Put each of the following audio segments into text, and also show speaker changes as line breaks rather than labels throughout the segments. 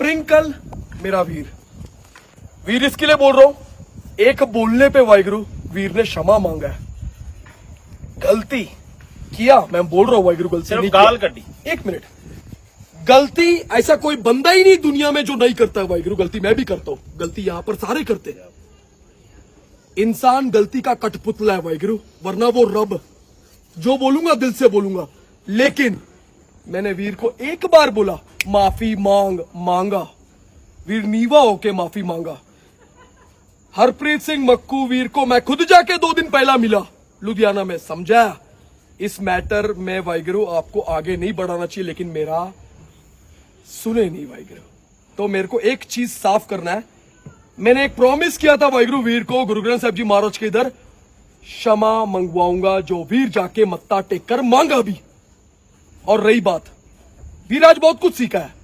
प्रिंकल मेरा वीर। वीर इसके लिए बोल रहा हूँ एक बोलने पे वाहिगुरु वीर ने क्षमा मांगा है। गलती किया मैं बोल रहा हूँ वाहिगुरु गलती नहीं
गाल। कड्डी
एक मिनट। गलती ऐसा कोई बंदा ही नहीं दुनिया में जो नहीं करता है वाहिगुरु गलती मैं भी करता हूँ। गलती यहाँ पर सारे करते हैं। इंसान गलती का कठपुतला है वाहिगुरु वरना वो रब। जो बोलूँगा दिल से बोलूँगा लेकिन मैंने वीर को एक बार बोला, माफ़ी मांग, मांगा। वीर नीवा होके माफ़ी मांगा। हरप्रीत सिंह मक्कू वीर को मैं खुद जाके दो दिन पहला मिला। लुधियाना में समझाया इस मैटर में वाइगुरु आपको आगे नहीं बढ़ाना चाहिए, लेकिन मेरा सुने नहीं वाइगुरु। तो मेरे को एक चीज़ साफ़ करना है। मैंने एक प्रॉमिस किया था वाइगुरु वीर को, गुरु ग्रंथ साहब जी महाराज के इधर, क्षमा मंगवाऊँगा, जो वीर जाके मत्ता टेक कर मांगा भी। और रही बात। वीर आज बहुत कुछ सीखा है।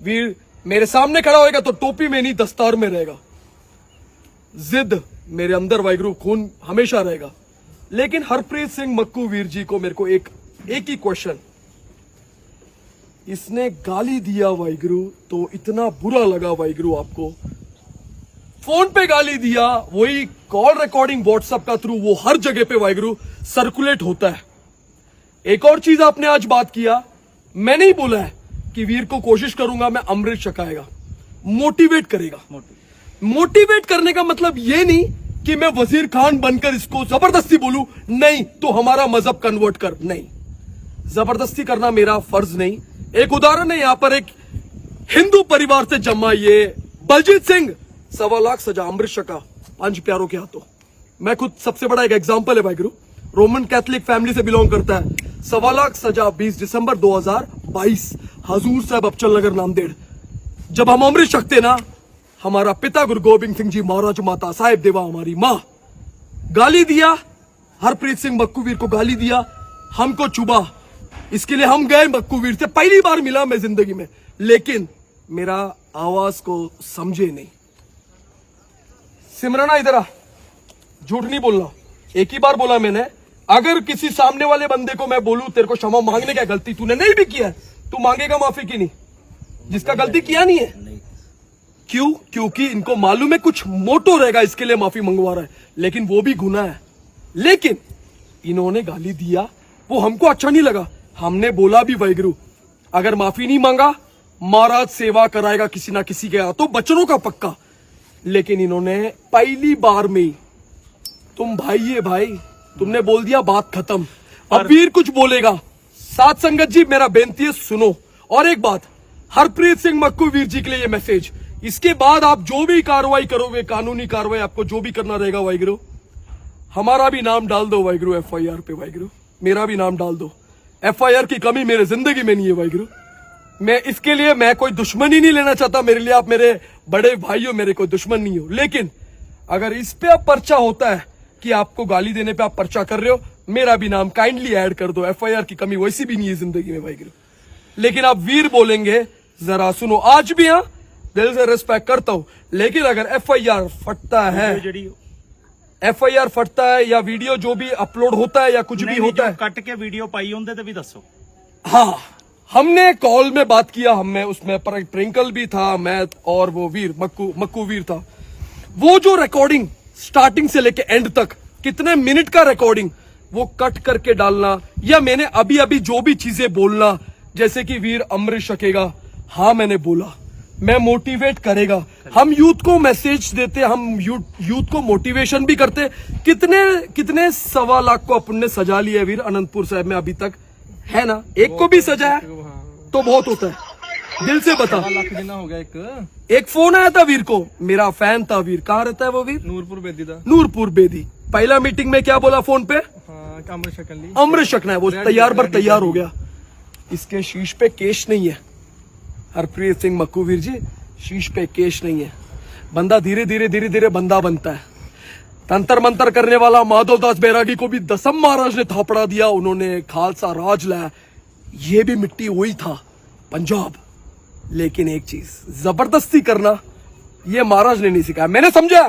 वीर मेरे सामने खड़ा होएगा तो टोपी में नहीं, दस्तार में रहेगा। जिद मेरे अंदर वाइगुरु, खून हमेशा रहेगा। लेकिन हरप्रीत सिंह मक्कू वीर जी को मेरे को एक एक ही क्वेश्चन इसने गाली दिया वाइगुरु तो इतना बुरा लगा वाइगुरु आपको। फ़ोन पे गाली दिया, वही कॉल रिकॉर्डिंग व्हाट्सएप का थ्रू वो हर जगह पे वाइगुरु सर्कुलेट होता है। एक और चीज़ आपने आज बात किया। मैंने ही बोला है कि वीर को कोशिश करूँगा मैं अमृत छकाएगा। मोटिवेट करेगा। मोटिवेट करने का मतलब ये नहीं कि मैं वज़ीर खान बनकर इसको ज़बरदस्ती बोलू नहीं तो हमारा मज़हब कन्वर्ट कर नहीं। ज़बरदस्ती करना मेरा फ़र्ज़ नहीं। एक उदाहरण है यहाँ पर एक हिंदू परिवार से जमा ये बलजीत सिंह सवा लाख सजा अमृत शका पाँच प्यारों के हाथों। मैं खुद सबसे बड़ा एक एग्ज़ाम्पल है भाई गुरु। रोमन कैथलिक फैमिली से बिलोंग करता है। सवा लाख सजा 20 दिसंबर 2022 हजूर साहब अबचल नगर नांदेड़ जब हम अमृत छकते ना, हमारा पिता गुरु गोबिंद सिंह जी महाराज माता साहेब देवा हमारी माँ। गाली दिया, हरप्रीत सिंह मक्कूवीर को गाली दिया, हमको चुबा इसके लिए हम गए मक्कूवीर से, पहली बार मिला मैं ज़िंदगी में। लेकिन मेरा आवाज़ को समझे नहीं। सिमरना इधर झूठ नहीं बोलना। एक ही बार बोला मैंने अगर किसी सामने वाले बंदे को मैं बोलूँ तेरे को क्षमा मांगने का गलती तूने नहीं भी किया है, तू मांगेगा माफ़ी की नहीं। जिसका गलती किया नहीं है। क्यों? क्योंकि इनको मालूम है कुछ मोटो रहेगा इसके लिए माफ़ी मंगवा रहा है। लेकिन वो भी गुना है। लेकिन इन्होंने गाली दिया वो हमको अच्छा नहीं लगा। हमने बोला भी वैगुरु अगर माफ़ी नहीं मांगा महाराज सेवा कराएगा किसी ना किसी के तो बचनों का पक्का। लेकिन इन्होंने पहली बार में तुम भाई है भाई तुमने बोल दिया बात खत्म। अब वीर कुछ बोलेगा। सात संगत जी मेरा बेनती है सुनो। और एक बात हरप्रीत सिंह मक्कू वीर जी के लिए ये मैसेज। इसके बाद आप जो भी कार्रवाई करोगे कानूनी कार्रवाई आपको जो भी करना रहेगा वाइगुरु हमारा भी नाम डाल दो वाइगुरु एफ़ आई आर पे वाइगुरु मेरा भी नाम डाल दो। एफ़ आई आर की कमी मेरे ज़िंदगी में नहीं है वाइगुरु मैं इसके लिए मैं कोई दुश्मन ही नहीं लेना चाहता। मेरे लिए आप मेरे बड़े भाई हो मेरे कोई दुश्मन नहीं हो। लेकिन अगर इस पे अब पर्चा होता है कि आपको गाली देने पे आप पर्चा कर रहे हो मेरा भी नाम काइंडली ऐड कर दो। एफआईआर की कमी वैसी भी नहीं है ज़िंदगी में भाई लेकिन आप वीर बोलेंगे जरा सुनो आज भी हाँ दिल से रिस्पेक्ट करता हूँ लेकिन अगर एफआईआर फटता है
एफ़
आई आर फटता है या वीडियो जो भी अपलोड होता है या कुछ भी होता है।
कट के वीडियो पाई होंगे तो भी दसो।
हाँ हमने कॉल में बात किया हमें उसमें प्रिंकल भी था मैं और वो वीर मक्कू मक्कू वीर था। वो जो रिकॉर्डिंग स्टार्टिंग से लेके एंड तक, कितने मिनट का रिकॉर्डिंग वो कट करके डालना, या मैंने अभी अभी जो भी चीज़ें बोलना, जैसे कि वीर अमृत शकेगा हाँ मैंने बोला, मैं मोटिवेट करेगा। हम यूथ को मैसेज देते, हम यूथ को मोटिवेशन भी करते। कितने कितने सवा लाख को अपन ने सजा लिया वीर अनंतपुर साहब में अभी तक? है ना? एक को भी सजाया तो बहुत होता है। दिल से बता।
हो गया एक।
एक फ़ोन आया था वीर को। मेरा फ़ैन था वीर। कहाँ रहता है वो वीर?
नूरपुर बेदी था।
नूरपुर बेदी। पहला मीटिंग में क्या बोला फ़ोन पे?
हाँ, अमृत शकल
अमृत शकना है वो तैयार पर तैयार हो गया। इसके शीश पे केश नहीं है। हरप्रीत सिंह मक्कूवीर जी शीश पे केश नहीं है। बंदा धीरे धीरे धीरे धीरे बंदा बनता है। तंतर मंतर करने वाला माधव दास बैरागी को भी दसम महाराज ने थापड़ा दिया। उन्होंने खालसा राज लाया। ये भी मिट्टी वही था पंजाब। लेकिन एक चीज जबरदस्ती करना ये महाराज ने नहीं सिखाया मैंने समझा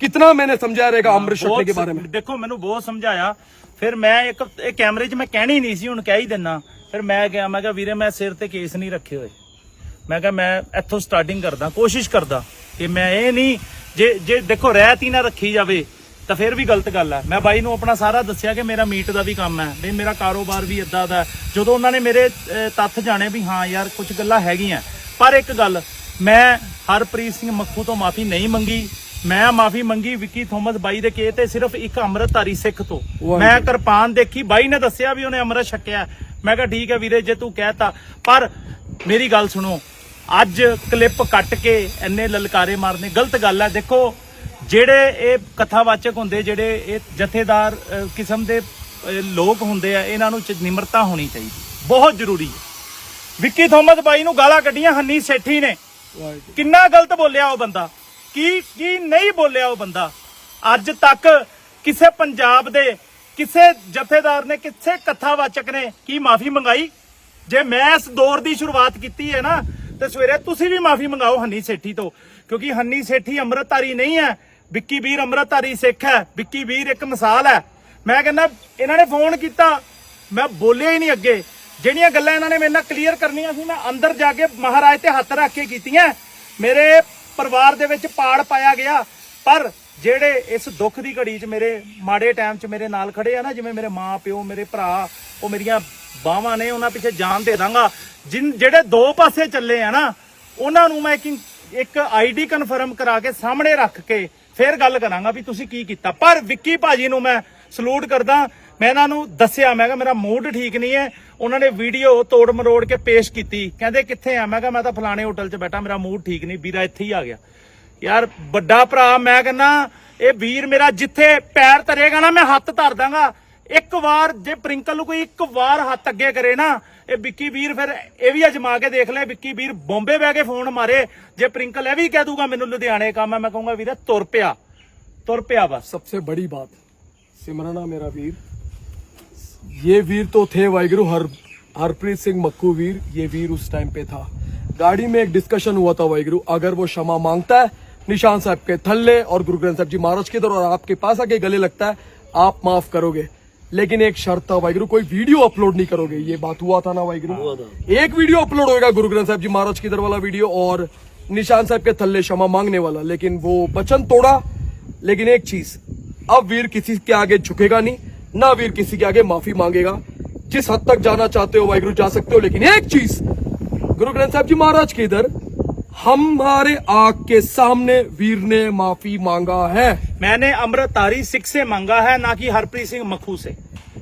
कितना मैंने समझाया रहेगा अमृत शक्ति के बारे में
ਦੇਖੋ ਮੈਨੂੰ ਬਹੁਤ ਸਮਝਾਇਆ ਫਿਰ ਮੈਂ ਇੱਕ ਇਹ ਕੈਮਰੇ 'ਚ ਮੈਂ ਕਹਿਣੀ ਨਹੀਂ ਸੀ ਹੁਣ ਕਹਿ ਹੀ ਦਿੰਨਾ ਫਿਰ ਮੈਂ ਗਿਆ ਮੈਂ ਕਿਹਾ ਵੀਰੇ ਮੈਂ ਸਿਰ ਤੇ ਕੇਸ ਨਹੀਂ ਰੱਖੇ ਹੋਏ ਮੈਂ ਕਿਹਾ ਮੈਂ ਇੱਥੋਂ ਸਟਾਰਟਿੰਗ ਕਰਦਾ ਕੋਸ਼ਿਸ਼ ਕਰਦਾ ਕਿ ਮੈਂ ਇਹ ਨਹੀਂ ਜੇ ਜੇ ਦੇਖੋ ਰਹਿਤ ਹੀ ਨਾ ਰੱਖੀ ਜਾਵੇ ਤਾਂ ਫਿਰ ਵੀ ਗਲਤ ਗੱਲ ਹੈ ਮੈਂ ਬਾਈ ਨੂੰ ਆਪਣਾ ਸਾਰਾ ਦੱਸਿਆ ਕਿ ਮੇਰਾ ਮੀਟ ਦਾ ਵੀ ਕੰਮ ਹੈ ਵੀ ਮੇਰਾ ਕਾਰੋਬਾਰ ਵੀ ਇਦਾਂ ਦਾ ਹੈ। ਜਦੋਂ ਉਹਨਾਂ ਨੇ ਮੇਰੇ ਅਹ, ਤੱਥ ਜਾਣੇ ਵੀ ਹਾਂ ਯਾਰ ਕੁਝ ਗੱਲਾਂ ਹੈਗੀਆਂ ਪਰ ਇੱਕ ਗੱਲ ਮੈਂ ਹਰਪ੍ਰੀਤ ਸਿੰਘ ਮੱਖੂ ਤੋਂ ਮਾਫੀ ਨਹੀਂ ਮੰਗੀ। ਮੈਂ ਮਾਫੀ ਮੰਗੀ ਵਿੱਕੀ ਥੋਮਸ ਬਾਈ ਦੇ ਕੇ ਤੇ ਸਿਰਫ ਇੱਕ ਅੰਮ੍ਰਿਤਧਾਰੀ ਸਿੱਖ ਤੋਂ। ਮੈਂ ਕਿਰਪਾਨ ਦੇਖੀ ਬਾਈ ਨੇ ਦੱਸਿਆ ਵੀ ਉਹਨੇ ਅੰਮ੍ਰਿਤ ਛਕਿਆ। ਮੈਂ ਕਿਹਾ ਠੀਕ ਹੈ ਵੀਰੇ ਜੇ ਤੂੰ ਕਹਿਤਾ ਪਰ ਮੇਰੀ ਗੱਲ ਸੁਣੋ ਅੱਜ ਕਲਿੱਪ ਕੱਟ ਕੇ ਇੰਨੇ ਲਲਕਾਰੇ ਮਾਰਨੇ ਗਲਤ ਗੱਲ ਹੈ। ਦੇਖੋ ਜਿਹੜੇ ਇਹ ਕਥਾਵਾਚਕ ਹੁੰਦੇ ਜਿਹੜੇ ਇਹ ਜਥੇਦਾਰ ਕਿਸਮ ਦੇ ਲੋਕ ਹੁੰਦੇ ਆ ਇਹਨਾਂ ਨੂੰ ਨਿਮਰਤਾ ਹੋਣੀ ਚਾਹੀਦੀ। ਬਹੁਤ ਜ਼ਰੂਰੀ ਹੈ। ਵਿੱਕੀ ਥੋਮਸ ਬਾਈ ਨੂੰ ਗਾਲਾਂ ਕੱਢੀਆਂ ਹੰਨੀ ਸੇਠੀ ਨੇ। ਕਿੰਨਾ ਗਲਤ ਬੋਲਿਆ ਉਹ ਬੰਦਾ। ਕੀ ਕੀ ਨਹੀਂ ਬੋਲਿਆ ਉਹ ਬੰਦਾ। ਅੱਜ ਤੱਕ ਕਿਸੇ ਪੰਜਾਬ ਦੇ ਕਿਸੇ ਜਥੇਦਾਰ ਨੇ ਕਿਸੇ ਕਥਾਵਾਚਕ ਨੇ ਕੀ ਮਾਫੀ ਮੰਗਾਈ? ਜੇ ਮੈਂ ਇਸ ਦੌਰ ਦੀ ਸ਼ੁਰੂਆਤ ਕੀਤੀ ਹੈ ਨਾ ਤੇ ਸਵੇਰੇ ਤੁਸੀਂ ਵੀ ਮਾਫੀ ਮੰਗਾਓ ਹੰਨੀ ਸੇਠੀ ਤੋਂ। ਕਿਉਂਕਿ ਹੰਨੀ ਸੇਠੀ ਅੰਮ੍ਰਿਤਧਾਰੀ ਨਹੀਂ ਹੈ ਵਿੱਕੀ ਵੀਰ ਅੰਮ੍ਰਿਤਧਾਰੀ ਸਿੱਖ ਹੈ ਵਿੱਕੀ ਵੀਰ ਇੱਕ ਮਿਸਾਲ ਹੈ। ਮੈਂ ਕਹਿੰਦਾ ਇਹਨਾਂ ਨੇ ਫੋਨ ਕੀਤਾ ਮੈਂ ਬੋਲਿਆ ਹੀ ਨਹੀਂ ਅੱਗੇ। ਜਿਹੜੀਆਂ ਗੱਲਾਂ ਇਹਨਾਂ ਨੇ ਮੇਰੇ ਨਾਲ ਕਲੀਅਰ ਕਰਨੀਆਂ ਸੀ, ਮੈਂ ਅੰਦਰ ਜਾ ਕੇ ਮਹਾਰਾਜ ਤੇ ਹੱਥ ਰੱਖ ਕੇ ਕੀਤੀਆਂ। ਮੇਰੇ ਪਰਿਵਾਰ ਦੇ ਵਿੱਚ ਪਾੜ ਪਾਇਆ ਗਿਆ, ਪਰ ਜਿਹੜੇ ਇਸ ਦੁੱਖ ਦੀ ਘੜੀ 'ਚ ਮੇਰੇ ਮਾੜੇ ਟਾਈਮ 'ਚ ਮੇਰੇ ਨਾਲ ਖੜੇ ਆ ਨਾ, ਜਿਵੇਂ ਮੇਰੇ ਮਾਂ, ਪਿਓ, ਮੇਰੇ ਭਰਾ, ਉਹ ਮੇਰੀਆਂ ਬਾਹਾਂ ਨੇ, ਉਹਨਾਂ ਪਿੱਛੇ ਜਾਨ ਦੇ ਦਾਂਗਾ। ਜਿਨ, ਜਿਹੜੇ ਦੋ ਪਾਸੇ ਚੱਲੇ ਆ ਨਾ, ਉਹਨਾਂ ਨੂੰ ਮੈਂ ਇੱਕ ਇੱਕ ਆਈਡੀ ਕਨਫਰਮ ਕਰਾ ਕੇ ਸਾਹਮਣੇ ਰੱਖ ਕੇ ਫਿਰ ਗੱਲ ਕਰਾਂਗਾ ਵੀ ਤੁਸੀਂ ਕੀ ਕੀਤਾ। ਪਰ ਵਿੱਕੀ ਭਾਜੀ ਨੂੰ ਮੈਂ ਸਲੂਟ ਕਰਦਾ ਮੈਂ ਇਹਨਾਂ ਨੂੰ ਦੱਸਿਆ, ਮੈਂ ਕਿਹਾ ਮੇਰਾ ਮੂਡ ਠੀਕ ਨਹੀਂ ਹੈ। ਉਹਨਾਂ ਨੇ ਵੀਡੀਓ ਤੋੜ ਮਰੋੜ ਕੇ ਪੇਸ਼ ਕੀਤੀ। ਕਹਿੰਦੇ, ਕਿੱਥੇ ਆ? ਮੈਂ ਕਿਹਾ, ਮੈਂ ਤਾਂ ਫਲਾਣੇ ਹੋਟਲ 'ਚ ਬੈਠਾ, ਮੇਰਾ ਮੂਡ ਠੀਕ ਨਹੀਂ, ਵੀਰਾ ਇੱਥੇ ਹੀ ਆ ਗਿਆ। ਯਾਰ, ਵੱਡਾ ਭਰਾ, ਮੈਂ ਕਹਿੰਦਾ, ਇਹ ਵੀਰ ਮੇਰਾ ਜਿੱਥੇ ਪੈਰ ਧਰੇਗਾ ਨਾ, ਮੈਂ ਹੱਥ ਧਰ ਦਾਂਗਾ। ਇੱਕ ਵਾਰ, ਜੇ ਪ੍ਰਿੰਕਲ ਨੂੰ ਕੋਈ ਇੱਕ ਵਾਰ ਹੱਥ ਅੱਗੇ ਕਰੇ ਨਾ, ਇਹ ਵਿੱਕੀ ਵੀਰ ਫਿਰ ਇਹ ਵੀ ਅਜਮਾ ਕੇ ਦੇਖ ਲੈ, ਵਿੱਕੀ ਵੀਰ ਬੰਬੇ ਬਹਿ ਕੇ ਫੋਨ ਮਾਰੇ। ਜੇ ਪ੍ਰਿੰਕਲ ਇਹ ਵੀ ਕਹਿ ਦੂਗਾ, ਮੈਨੂੰ ਲੁਧਿਆਣੇ ਕੰਮ ਹੈ, ਮੈਂ ਕਹੂੰਗਾ, ਵੀਰੇ, ਤੁਰ ਪਿਆ ਤੁਰ ਪਿਆ ਬਸ।
ਸਭ ਤੋਂ ਬੜੀ ਬਾਤ। ਸਿਮਰਨਾ ਮੇਰਾ ਵੀਰ। ये वीर तो थे वाहिगुरु हर हरप्रीत सिंह मक्कू वीर। ये वीर उस टाइम पे था। गाड़ी में एक डिस्कशन हुआ था वाहिगुरु अगर वो क्षमा माँगता है निशान साहब के थल्ले और गुरु ग्रंथ साहब जी महाराज के इधर और आपके पास आके गले लगता है आप माफ़ करोगे। लेकिन एक शर्त था वाहिगुरु कोई वीडियो अपलोड नहीं करोगे। ये बात हुआ था ना वाहिगुरु एक वीडियो अपलोड होगा गुरु ग्रंथ साहब जी महाराज के इधर वाला वीडियो और निशान साहब के थल्ले क्षमा मांगने वाला। लेकिन वो वचन तोड़ा। लेकिन एक चीज़ अब वीर किसी के आगे झुकेगा नहीं। ना वीर किसी के आगे माफ़ी मांगेगा। जिस हद तक जाना चाहते हो, वाहगुरु, जा सकते हो, लेकिन एक चीज़ गुरु ग्रंथ साहब जी महाराज के इधर, हमारे आग के सामने वीर ने माफ़ी मांगा है।
मैंने अमृत तारी सिख से मांगा है, ना कि हरप्रीत सिंह मखू से।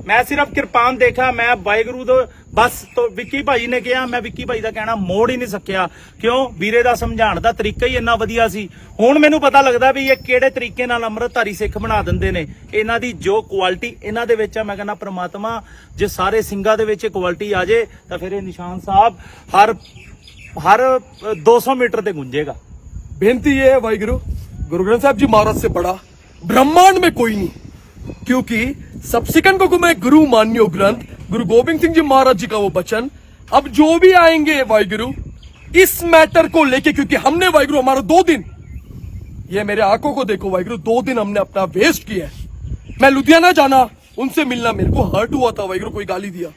ਮੈਂ ਸਿਰਫ ਕਿਰਪਾਨ ਦੇਖਾ ਮੈਂ ਵਾਹਿਗੁਰੂ ਤੋਂ ਬਸ ਤੋਂ ਵਿੱਕੀ ਭਾਈ ਨੇ ਕਿਹਾ ਮੈਂ ਵਿੱਕੀ ਭਾਈ ਦਾ ਕਹਿਣਾ ਮੋੜ ਹੀ ਨਹੀਂ ਸਕਿਆ ਕਿਉਂ ਵੀਰੇ ਦਾ ਸਮਝਾਉਣ ਦਾ ਤਰੀਕਾ ਹੀ ਇੰਨਾ ਵਧੀਆ ਸੀ ਹੁਣ ਮੈਨੂੰ ਪਤਾ ਲੱਗਦਾ ਵੀ ਇਹ ਕਿਹੜੇ ਤਰੀਕੇ ਨਾਲ ਅੰਮ੍ਰਿਤਧਾਰੀ ਸਿੱਖ ਬਣਾ ਦਿੰਦੇ ਨੇ ਇਹਨਾਂ ਦੀ ਜੋ ਕੁਆਲਿਟੀ ਇਹਨਾਂ ਦੇ ਵਿੱਚ ਆ ਮੈਂ ਕਹਿੰਦਾ ਪ੍ਰਮਾਤਮਾ ਜੇ ਸਾਰੇ ਸਿੰਘਾਂ ਦੇ ਵਿੱਚ ਕੁਆਲਿਟੀ ਆ ਜੇ ਤਾਂ ਫਿਰ ਇਹ ਨਿਸ਼ਾਨ ਸਾਹਿਬ ਹਰ ਹਰ ਅ, 200 ਮੀਟਰ ਤੇ ਗੁੰਜੇਗਾ
बेनती ये है वाहिगुरु गुरु ग्रंथ साहब जी महाराज से बड़ा ब्रह्मांड में कोई नहीं क्योंकि सबसिकन को मैं गुरु मान्यो ग्रंथ गुरु गोविंद सिंह जी महाराज जी का वो वचन अब जो भी आएँगे वाहिगुरु इस मैटर को लेके क्योंकि हमने वाहिगुरु हमारा दो दिन ये मेरे आँखों को देखो वाहिगुरु दो दिन हमने अपना वेस्ट किया है। मैं लुधियाना जाना उनसे मिलना मेरे को हर्ट हुआ था वाहिगुरु कोई गाली दिया।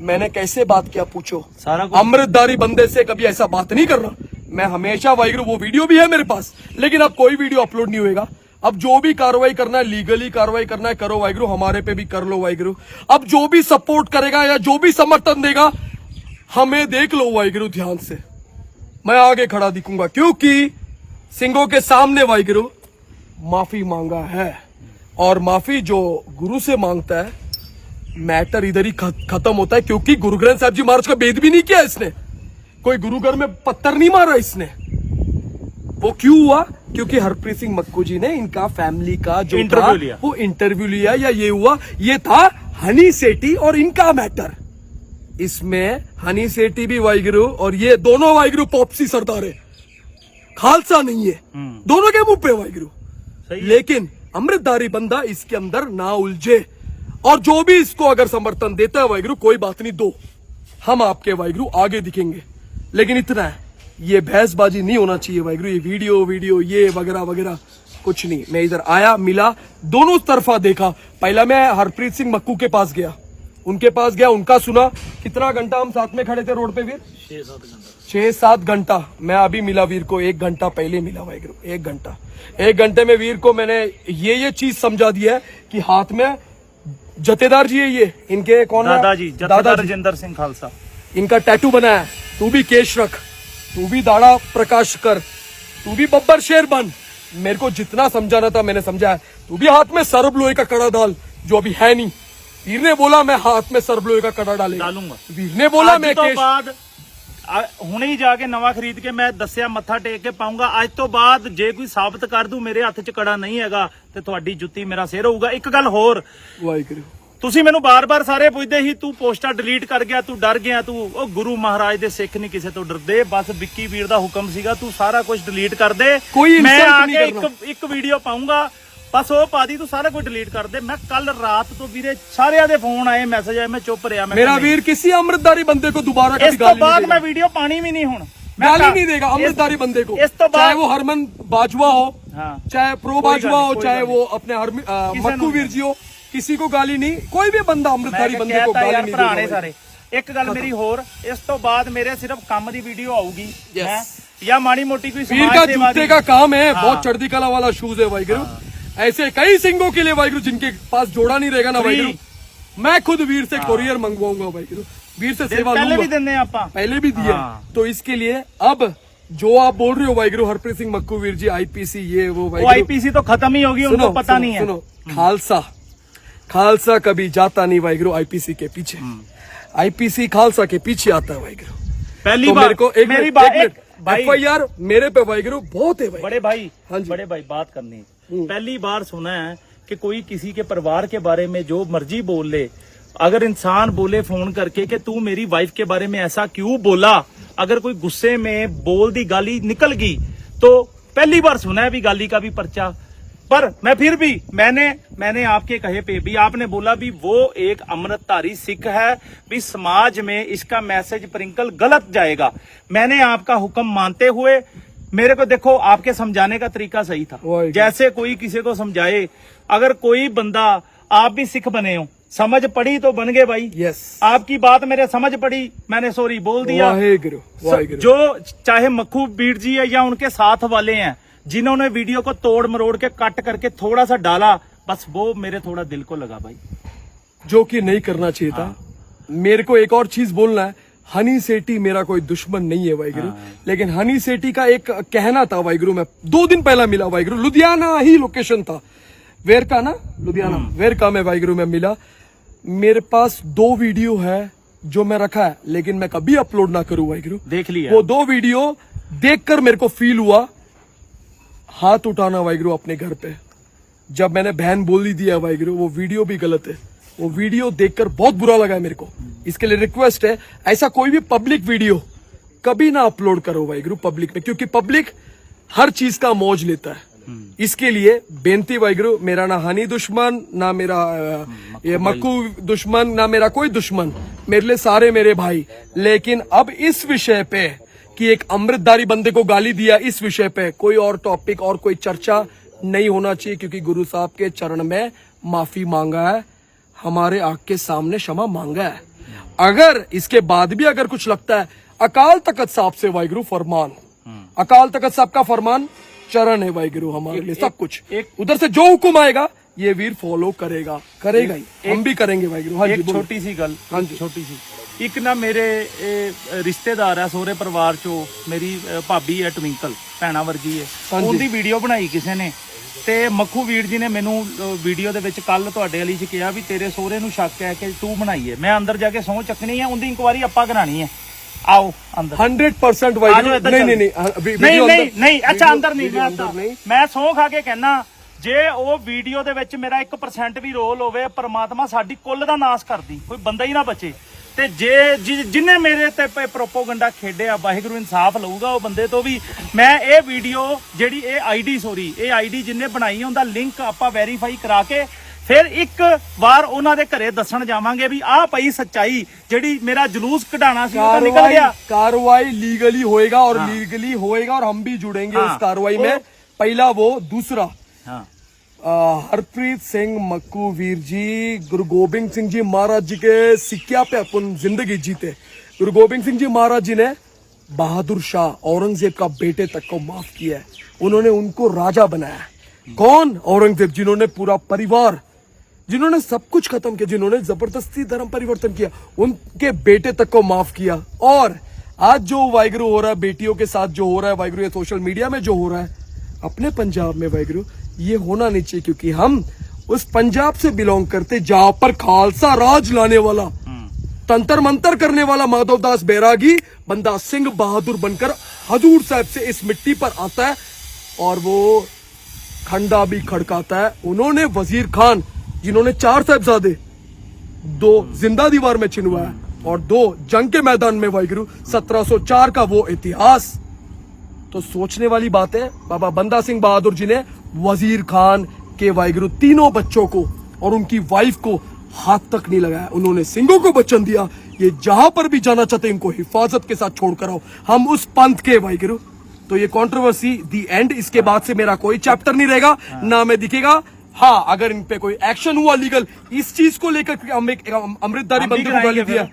मैंने कैसे बात किया पूछो?
सारा
अमृतधारी बंदे से कभी ऐसा बात नहीं करना। मैं हमेशा वाहिगुरु वो वीडियो भी है मेरे पास लेकिन अब कोई वीडियो अपलोड नहीं होएगा। अब जो भी कार्रवाई करना है लीगली कार्रवाई करना है, करो वाहिगुरु, हमारे पे भी कर लो वाहिगुरु। अब जो भी सपोर्ट करेगा या जो भी समर्थन देगा, हमें देख लो वाहिगुरु ध्यान से। मैं आगे खड़ा दिखूँगा, क्योंकि सिंगों के सामने वाहिगुरु, माफ़ी मांगा है। और माफ़ी जो गुरु से माँगता है, मैटर इधर ही खत्म होता है, क्योंकि गुरु ग्रंथ साहब जी महाराज का भेद भी नहीं किया इसने। कोई गुरु घर में पत्थर नहीं मारा इसने। वो क्यों हुआ? क्योंकि हरप्रीत सिंह मक्कू जी ने इनका फैमिली का जो
इंटरव्यू
था,
लिया।
वो इंटरव्यू लिया या ये हुआ ये था हनी सेठी और इनका मैटर इसमें हनी सेठी भी वाहिगुरु और ये दोनों वाहिगुरु पॉपसी सरदार। है खालसा नहीं है।
हम्म।
दोनों के मुँह पे वाहिगुरु लेकिन अमृतधारी बंदा इसके अंदर ना उलझे। और जो भी इसको अगर समर्थन देता है वाहिगुरु कोई बात नहीं दो। हम आपके वाहिगुरु आगे दिखेंगे। लेकिन इतना है। ये बहसबाजी नहीं होना चाहिए वाहिगुरु ये वीडियो वीडियो ये वगैरह वगैरह कुछ नहीं। मैं इधर आया मिला दोनों तरफा देखा। पहला मैं हरप्रीत सिंह मक्कू के पास गया। उनके पास गया उनका सुना कितना घंटा हम साथ में खड़े थे रोड पे फिर छह सात घंटा। मैं अभी मिला वीर को एक घंटा पहले मिला वाहिगुरु एक घंटा। एक घंटे में वीर को मैंने ये ये चीज़ समझा दिया है कि हाथ में जथेदार जी है ये। इनके कौन?
दादाजी
दादाजी।
रजिंदर सिंह खालसा।
इनका टैटू बनाया तू भी केश रख। तू भी दाढ़ा प्रकाश कर तू भी बब्बर शेर बन मेरे को जितना समझाना था मैंने समझाया तू भी हाथ में सरब लोहे का कड़ा डाल जो अभी है नहीं वीर ने बोला मैं हाथ में सरब लोहे का कड़ा डालेगा
डालूंगा
वीर ने बोला
ਅੱਜ
मैं
ਤੋਂ
केश
ਬਾਅਦ ਆ- ਹੁਣੇ ਹੀ ਜਾ ਕੇ ਨਵਾਂ ਖਰੀਦ ਕੇ ਮੈਂ ਦੱਸਿਆ ਮੱਥਾ ਟੇਕ ਕੇ ਪਾਉਂਗਾ ਅੱਜ ਤੋਂ ਬਾਅਦ ਜੇ ਕੋਈ ਸਾਬਤ ਕਰ ਦੂ ਮੇਰੇ ਹੱਥ 'ਚ ਕੜਾ ਨਹੀਂ ਹੈਗਾ ਤੇ ਤੁਹਾਡੀ ਜੁੱਤੀ ਮੇਰਾ ਸਿਰ ਹੋਊਗਾ ਇੱਕ ਗੱਲ ਹੋਰ
ਵਾਹਿਗੁਰੂ
ਤੁਸੀਂ ਮੈਨੂੰ ਬਾਰ-ਬਾਰ ਸਾਰੇ ਪੁੱਛਦੇ ਸੀ ਤੂੰ ਪੋਸਟਾਂ ਡਿਲੀਟ ਕਰ ਗਿਆ ਤੂੰ ਡਰ ਗਿਆ ਤੂੰ ਉਹ ਗੁਰੂ ਮਹਾਰਾਜ ਦੇ ਸਿੱਖ ਨਹੀਂ ਕਿਸੇ ਤੋਂ ਡਰਦੇ ਬਸ ਵਿੱਕੀ ਵੀਰ ਦਾ ਹੁਕਮ ਸੀਗਾ ਤੂੰ ਸਾਰਾ ਕੁਝ ਡਿਲੀਟ ਕਰ ਦੇ
ਕੋਈ
ਮੈਂ
insult
ਆ
ਨਹੀਂ
ਕੇ
ਕਰਨਾ।
ਇੱਕ ਇੱਕ ਵੀਡੀਓ ਪਾਉਂਗਾ ਬਸ ਉਹ ਪਾ ਦੀ ਤੂੰ ਸਾਰਾ ਕੁਝ ਡਿਲੀਟ ਕਰ ਦੇ ਮੈਂ ਕੱਲ ਰਾਤ ਤੋਂ ਵੀਰੇ ਸਾਰਿਆਂ ਦੇ ਫੋਨ ਆਏ ਮੈਸੇਜ ਆਏ ਮੈਂ ਚੁੱਪ ਰਿਹਾ ਮੈਂ
मेरा
ਕਿਹਾ ਨਹੀਂ।
वीर किसी अमृतधारी बंदे को दोबारा
ਇਸ
कभी
ਤੋਂ
गाली नहीं
ਬਾਅਦ
देगा
ਮੈਂ ਵੀਡੀਓ ਪਾਣੀ ਵੀ ਨਹੀਂ ਹੁਣ ਮੈਂ
गाली
कहा-
नहीं देगा
इस-
अमृतधारी बंदे को
इस तो
चाहे
बाद-
वो हरमन बाजवा हो
हाँ
चाहे प्रो
कोई
बाजवा
गाली,
हो
कोई
चाहे
गाली।
वो अपने हरम- अ,
किसी
मक्कू
ने
वीर जी हो किसी को गाली नहीं कोई भी बंदा
ਮੈਂ
अमृतधारी बंदे को
कहता
गाली
ਯਾਰ
नहीं
ਭਰਾ ਨੇ
देगा
ਸਾਰੇ ਇੱਕ ਗੱਲ ਮੇਰੀ ਹੋਰ ਇਸ ਤੋਂ ਬਾਅਦ ਮੇਰੇ ਸਿਰਫ ਕੰਮ ਦੀ ਵੀਡੀਓ ਆਊਗੀ
Yes.
ਹੈਂ? ਜਾਂ ਮਾੜੀ ਮੋਟੀ ਕੋਈ
वीर
ਸਮਾਜ
का
ਸੇਵਾ
जूते
ਦੀ
का काम है
हाँ।
बहुत चढ़ती कला वाला शूज है वाहिगुरु ऐसे कई सिंगों के लिए वाहिगुरु जिनके पास जोड़ा नहीं रहेगा ना
Free।
वाहिगुरु मैं खुद वीर से कोरियर मंगवाऊंगा वाहिगुरु वीर से सेवा
ਪਹਿਲੇ ਵੀ
लूंगा
ਦਿੰਦੇ ਆ ਆਪਾਂ
पहले भी दिया
हाँ।
तो इसके लिए अब जो आप बोल रहे हो वाहिगुरु हरप्रीत सिंह मक्कू वीर जी आईपीसी ये वो
वो
वाहिगुरु
आईपीसी तो खत्म ही होगी उनको पता नहीं है
सुनो खालसा खालसा कभी जाता नहीं वाहिगुरु आईपीसी के पीछे। आईपीसी खालसा के पीछे आता है वाहिगुरु
पहली
तो
बार
मेरे को एक
मेरी बात
एक मिनट।
भाई।
आर मेरे पे वाहिगुरु बहुत है भाई।
बड़े भाई
हाँ जी।
बड़े भाई बात करनी पहली बार सुना है कि कोई किसी के परिवार के बारे में जो मर्ज़ी बोल ले अगर इंसान बोले फ़ोन करके कि तू मेरी वाइफ के बारे में ऐसा क्यों बोला? अगर कोई गुस्से में बोल दी गाली निकल गई तो पहली बार सुना है भी गाली का भी पर्चा? पर मैं फिर भी मैंने मैंने आपके कहे पे भी आपने बोला भी वो एक अमृतधारी सिख है भी समाज में इसका मैसेज प्रिंकल गलत जाएगा। मैंने आपका हुक्म मानते हुए मेरे को देखो आपके समझाने का तरीका सही था। जैसे कोई किसी को समझाए अगर कोई बंदा आप भी सिख बने हो समझ पड़ी तो बन गए भाई।
यस
आपकी बात मेरे समझ पड़ी मैंने सॉरी बोल दिया।
वाहिगुरु वाहिगुरु।
जो चाहे मक्खू बीर जी है या उनके साथ वाले हैं जिन्होंने वीडियो को तोड़ मरोड़ के कट करके थोड़ा सा डाला बस वो मेरे थोड़ा दिल को लगा भाई।
जो कि नहीं करना चाहिए था। मेरे को एक और चीज़ बोलना है हनी सेठी मेरा कोई दुश्मन नहीं है वाहिगुरु। लेकिन हनी सेठी का एक कहना था वाहिगुरु मैं दो दिन पहला मिला वाहिगुरु लुधियाना ही लोकेशन था। वेर का ना? लुधियाना। वेर का में वाहिगुरु में मिला। मेरे पास दो वीडियो है जो मैं रखा है लेकिन मैं कभी अपलोड ना करूँ वाहिगुरु।
देख लिया।
वो दो वीडियो देखकर मेरे को फील हुआ। हाथ उठाना वाहिगुरु अपने घर पे। जब मैंने बहन बोल ही दिया वाहिगुरु वो वीडियो भी गलत है। वो वीडियो देखकर बहुत बुरा लगा है मेरे को। इसके लिए रिक्वेस्ट है ऐसा कोई भी पब्लिक वीडियो कभी ना अपलोड करो वाहिगुरु पब्लिक में क्योंकि पब्लिक हर चीज़ का मौज लेता है। इसके लिए बेनती वाहिगुरु मेरा ना हनी दुश्मन ना मेरा ये मक्कू दुश्मन ना मेरा कोई दुश्मन। मेरे लिए सारे मेरे भाई। लेकिन अब इस विषय पे कि एक अमृतधारी बंदे को गाली दिया इस विषय पे कोई और टॉपिक और कोई चर्चा नहीं होना चाहिए क्योंकि गुरु साहब के चरण में माफ़ी मांगा है हमारे आँख के सामने क्षमा मांगा है। अगर इसके बाद भी अगर कुछ लगता है अकाल तखत साहब से वाहगुरु फरमान। हम्म। अकाल तखत साहब का फरमान चरण है वाहगुरु हमारे लिए सब कुछ। उधर से जो हुक्म आएगा ये वीर फॉलो करेगा। करेगा ही। हम भी करेंगे वाहगुरु। हाँ
छोटी सी गल
हाँ जी।
छोटी सी। ਇੱਕ ਨਾ ਮੇਰੇ ਰਿਸ਼ਤੇਦਾਰ ਆ ਸਹੁਰੇ ਪਰਿਵਾਰ ਚੋਂ ਮੇਰੀ ਭਾਬੀ ਆ ਟਵਿੰਕਲ ਭੈਣਾ ਵਰਗੀ ਹੈ ਉਹਦੀ ਵੀਡੀਓ ਬਣਾਈ ਕਿਸੇ ਨੇ ਤੇ ਮੱਖੂ ਵੀਰ ਜੀ ਨੇ ਮੈਨੂੰ ਵੀਡੀਓ ਦੇ ਵਿੱਚ ਕੱਲ ਤੁਹਾਡੇ ਵਾਲੀ ਚ ਕਿਹਾ ਵੀ ਤੇਰੇ ਸਹੁਰੇ ਨੂੰ ਸ਼ੱਕ ਹੈ ਕਿ ਤੂੰ ਬਣਾਈ ਮੈਂ ਅੰਦਰ ਜਾ ਕੇ ਸੌਂ ਚੱਕਣੀ ਹੈ ਉਹਦੀ ਇਨਕੁਆਰੀ ਆਪਾਂ ਕਰਾਣੀ ਹੈ ਆਓ ਅੰਦਰ।
100% ਵਾਈ
ਨਹੀਂ ਨਹੀਂ ਨਹੀਂ ਅੱਛਾ ਅੰਦਰ ਨਹੀਂ ਮੈਂ ਸੌਂ ਖਾ ਕੇ ਕਹਿਣਾ ਜੇ ਉਹ ਵੀਡੀਓ ਦੇ ਵਿੱਚ ਮੇਰਾ 1% ਵੀ ਰੋਲ ਹੋਵੇ ਪਰਮਾਤਮਾ ਸਾਡੀ ਕੁੱਲ ਦਾ ਨਾਸ ਕਰਦੀ ਕੋਈ ਬੰਦਾ ਹੀ ਨਾ ਬਚੇ। ਤੇ ਜੇ ਜਿ- ਜਿਹਨੇ ਮੇਰੇ ਤੇ ਪ੍ਰੋਪੋਗੰਡਾ ਖੇਡਿਆ ਵਾਹਿਗੁਰੂ ਇਨਸਾਫ ਲਊਗਾ ਉਹ ਬੰਦੇ ਤੋਂ ਵੀ ਮੈਂ ਇਹ ਵੀਡੀਓ ਜਿਹੜੀ ਇਹ ਆਈਡੀ ਸੋਰੀ ਇਹ ਆਈਡੀ ਜਿੰਨੇ ਬਣਾਈ ਉਹਦਾ ਲਿੰਕ ਆਪਾਂ ਵੈਰੀਫਾਈ ਕਰਾ ਕੇ ਫਿਰ ਇੱਕ ਵਾਰ ਉਹਨਾਂ ਦੇ ਘਰੇ ਦੱਸਣ ਜਾਵਾਂਗੇ ਵੀ ਆਹ ਪਈ ਸੱਚਾਈ ਜਿਹੜੀ ਮੇਰਾ ਜਲੂਸ ਕਢਾਣਾ ਸੀ ਉਹ ਤਾਂ ਨਿਕਲ
कार्रवाई
ਗਿਆ
कार्रवाई लीगली होएगा और लीगली होएगा और हम भी जुड़ेंगे
हाँ,
उस कार्रवाई
वो-
में पहला वो दूसरा
ਹਾਂ
आ, हरप्रीत सिंह, मक्कू वीर जी, गुरु गोबिंद सिंह जी महाराज जी के सिक्या पे अपन ज़िंदगी जीते। गुरु गोबिंद सिंह जी महाराज जी ने बहादुर शाह औरंगज़ेब का बेटे तक को माफ़ किया है। उन्होंने उनको राजा बनाया कौन? औरंगज़ेब, जिन्होंने पूरा परिवार, जिन्होंने सब कुछ खत्म किया, जिन्होंने ज़बरदस्ती धर्म परिवर्तन किया, उनके बेटे तक को माफ़ किया। और आज जो वाइगरू हो रहा है, बेटियों के साथ जो हो रहा है वाइगरू सोशल मीडिया में जो हो रहा है, अपने पंजाब में वाइगरू ये होना नहीं चाहिए क्योंकि हम उस पंजाब से बिलोंग करते जहाँ पर खालसा राज लाने वाला तंत्र मंत्र करने वाला माधवदास बैरागी बंदा सिंह बहादुर बनकर हजूर साहब से इस मिट्टी पर आता है और वो खंडा भी खड़काता है। उन्होंने वज़ीर खान जिन्होंने चार साहबजादे दो ज़िंदा दीवार में छिनवाया और दो जंग के मैदान में वाहिगुरु 1704 का वो इतिहास। तो सोचने वाली बात है बाबा बंदा सिंह बहादुर जी ने वज़ीर खान के वाहिगुरु तीनों बच्चों को और उनकी वाइफ को हाथ तक नहीं लगाया। उन्होंने सिंहों को वचन दिया ये जहाँ पर भी जाना चाहते इनको हिफाजत के साथ छोड़कर आओ। हम उस पंथ के वाहिगुरु तो ये कंट्रोवर्सी दी एंड इसके बाद से मेरा कोई चैप्टर नहीं रहेगा ना मैं दिखेगा। हाँ अगर इन पे कोई एक्शन हुआ लीगल इस चीज़ को लेकर हम एक अमृतधारी बंदे को गाली दिया।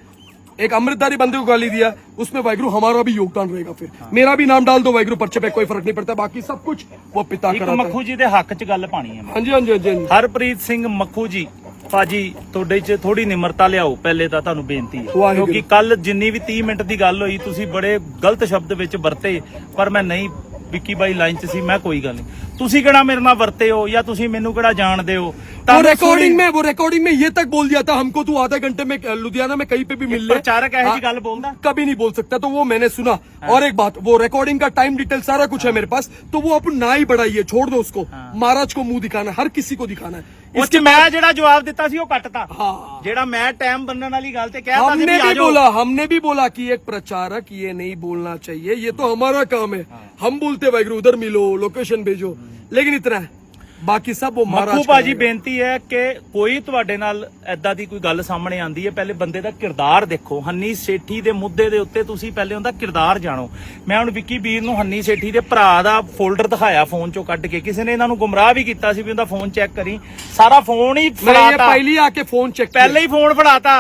एक अमृतधारी बंदे को गाली दिया उसमें वाइगुरु हमारा भी योगदान रहेगा फिर मेरा भी नाम डाल दो वाइगुरु पर्चे पे कोई फर्क नहीं पड़ता बाकी सब कुछ वो पिता
ਇੱਕ
कराता है
ਮੱਖੂ ਜੀ ਦੇ ਹੱਕ 'ਚ ਗੱਲ ਪਾਣੀ ਹੈ ਮੈਂ।
हाँ जी हाँ जी हाँ जी हाँ जी।
ਹਰਪ੍ਰੀਤ ਸਿੰਘ ਮੱਖੂ ਜੀ ਭਾਜੀ ਤੁਹਾਡੇ 'ਚ ਥੋੜੀ ਨਿਮਰਤਾ ਲਿਆਓ ਪਹਿਲੇ ਤਾਂ ਤੁਹਾਨੂੰ ਬੇਨਤੀ ਹੈ
ਵਾਹਿਗੁਰੂ।
ਕਿਉਂਕਿ ਕੱਲ ਜਿੰਨੀ ਵੀ 30 ਮਿੰਟ ਦੀ ਗੱਲ ਹੋਈ ਤੁਸੀਂ ਬੜੇ ਗਲਤ ਸ਼ਬਦ ਵਿੱਚ ਵਰਤੇ ਪਰ ਮੈਂ ਨਹੀਂ ਵਿੱਕੀ ਬਾਈ ਲਾਈਨ 'ਚ ਸੀ ਮੈਂ ਕੋਈ ਗੱਲ ਨਹੀਂ ਤੁਸੀਂ ਕਿਹੜਾ ਮੇਰੇ ਨਾਲ ਵਰਤੇ ਹੋ ਜਾਂ ਤੁਸੀਂ ਮੈਨੂੰ ਕਿਹੜਾ ਜਾਣਦੇ ਹੋ
वो
ਤੁਹਾਨੂੰ
रिकॉर्डिंग
सुनी-
में वो रिकॉर्डिंग में ये तक बोल दिया था हमको तू आधे घंटे में अ, लुधियाना में कहीं पे भी मिल ले
प्रचारक ऐसी
हाँ,
गल बोलदा
कभी नहीं बोल सकता तो वो मैंने सुना और एक बात वो रिकॉर्डिंग का टाइम डिटेल सारा कुछ है मेरे पास तो वो अपन ना ही बढ़ाइए छोड़ दो उसको महाराज को मुंह दिखाना है हर किसी को दिखाना है
ਉਸ 'ਚ ਮੈਂ ਜਿਹੜਾ ਜਵਾਬ ਦਿੱਤਾ ਸੀ ਉਹ ਕੱਟਤਾ
हाँ
ਜਿਹੜਾ ਮੈਂ ਟਾਈਮ ਬੰਨਣ ਵਾਲੀ ਗੱਲ ਤੇ ਕਹਿਤਾ ਸੀ
हमने
ਵੀ ਆ
भी
ਜਾਓ
बोला हमने भी बोला कि एक प्रचारक ये नहीं बोलना चाहिए ये तो हमारा काम है हम बोलते वाइगुरु उधर मिलो लोकेशन भेजो लेकिन इतना है बाकी सब वो
ਮੱਖੂ
महाराज
ਭਾਜੀ
करेगा।
ਬੇਨਤੀ ਹੈ ਕਿ ਕੋਈ ਤੁਹਾਡੇ ਨਾਲ ਐਦਾਂ ਦੀ ਕੋਈ ਗੱਲ ਸਾਹਮਣੇ ਆਂਦੀ ਹੈ ਪਹਿਲੇ ਬੰਦੇ ਦਾ ਕਿਰਦਾਰ ਦੇਖੋ ਹੰਨੀ ਸੇਠੀ ਦੇ ਮੁੱਦੇ ਦੇ ਉੱਤੇ ਤੁਸੀਂ ਪਹਿਲੇ ਉਹਦਾ ਕਿਰਦਾਰ ਜਾਣੋ ਮੈਂ ਹੁਣ ਵਿੱਕੀ ਵੀਰ ਨੂੰ ਹੰਨੀ ਸੇਠੀ ਦੇ ਭਰਾ ਦਾ ਫੋਲਡਰ ਦਿਖਾਇਆ ਫੋਨ ਚੋਂ ਕੱਢ ਕੇ ਕਿਸੇ ਨੇ ਇਹਨਾਂ ਨੂੰ ਗੁੰਮਰਾਹ ਵੀ ਕੀਤਾ ਸੀ ਵੀ ਉਹਦਾ ਫੋਨ ਚੈੱਕ ਕਰੀ ਸਾਰਾ ਫੋਨ ਹੀ
मैंने ये
ਫੜਾਤਾ
पहले ही आके फोन चेक
ਪਹਿਲੇ ਹੀ ਫੋਨ ਫੜਾਤਾ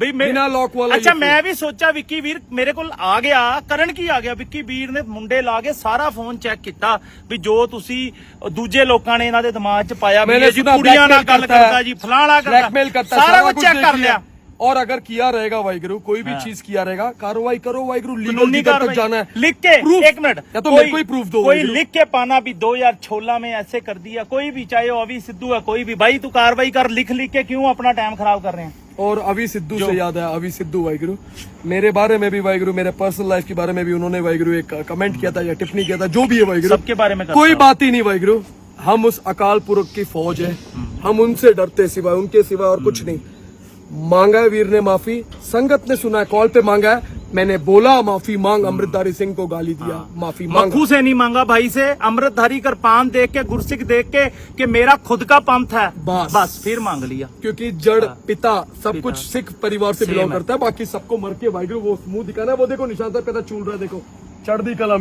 ਬਈ ਮੈਂ-
ਬਿਨਾਂ lock ਵਾਲਾ
ਅੱਛਾ
ਹੀ
ਮੈਂ ਵੀ ਸੋਚਿਆ ਵਿੱਕੀ ਵੀਰ ਮੇਰੇ ਕੋਲ ਆ ਗਿਆ ਕਰਨ ਕੀ ਆ ਗਿਆ ਵਿੱਕੀ ਵੀਰ ਨੇ ਮੁੰਡੇ ਲਾ ਕੇ ਸਾਰਾ ਫੋਨ ਚੈੱਕ ਕੀਤਾ ਵੀ ਜੋ ਤੁਸੀਂ ਦੂਜੇ ਲੋਕਾਂ ਨੇ ਇਹਨਾਂ ਦੇ ਦਿਮਾਗ 'ਚ ਪਾਇਆ ਵੀ
मैंने
ਇਹ ਜੀ
सुना
ਕੁੜੀਆਂ ਨਾਲ
blackmail
ਗੱਲ
करता
ਕਰਦਾ
है
ਜੀ ਫਲਾਣਾ ਕਰਦਾ
ब्लैकमेल करता है
ਸਾਰਾ ਕੁਝ
कुछ
ਚੈੱਕ
देख
ਕਰ
लिया।
ਲਿਆ
और अगर किया रहेगा वाइगुरु कोई भी चीज किया रहेगा कार्रवाई करो वाइगुरु लीगल
कानूनी
जिधर तक
कार्रवाई
जाना है
लिख के
Proof।
एक मिनट
या तो मेरे को ही प्रूफ दो
कोई
वाहिगुरु।
लिख के पाना भी दो यार छोला में ऐसे कर दिया कोई भी चाहे वो अभी सिद्धू है कोई भी भाई तू कार्रवाई कर लिख लिख के क्यों अपना टाइम खराब कर रहे हैं
और अभी सिद्धू से याद है अभी सिद्धू वाइगुरु। मेरे बारे में भी वाइगुरु मेरे पर्सनल लाइफ के बारे में भी उन्होंने वाइगुरु एक कमेंट किया था या टिप्पणी किया था जो भी है वाइगुरु।
सबके बारे में
कोई बात ही नहीं वाइगुरु। हम उस अकाल पुरख की फौज है। हम उनसे डरते सिवाय उनके सिवाय और कुछ नहीं। मांगा है वीर ने माफ़ी। संगत ने सुना है कॉल पे मांगा है। मैंने बोला माफ़ी मांग अमृतधारी सिंह को गाली दिया हाँ। माफ़ी मांग
मक्खू से नहीं मांगा भाई से अमृतधारी कृपान देख के गुरसिख देख के कि मेरा खुद का पंथ है
बस।
बस फिर मांग लिया
क्योंकि जड़ हाँ। पिता सब।
पिता।
कुछ सिख परिवार से बिलोंग करता है बाकी सबको मर के वाइगुरु वो मुँह दिखाना है वो देखो निशान साहब कहता चूल रहा है देखो चढ़ दी कलम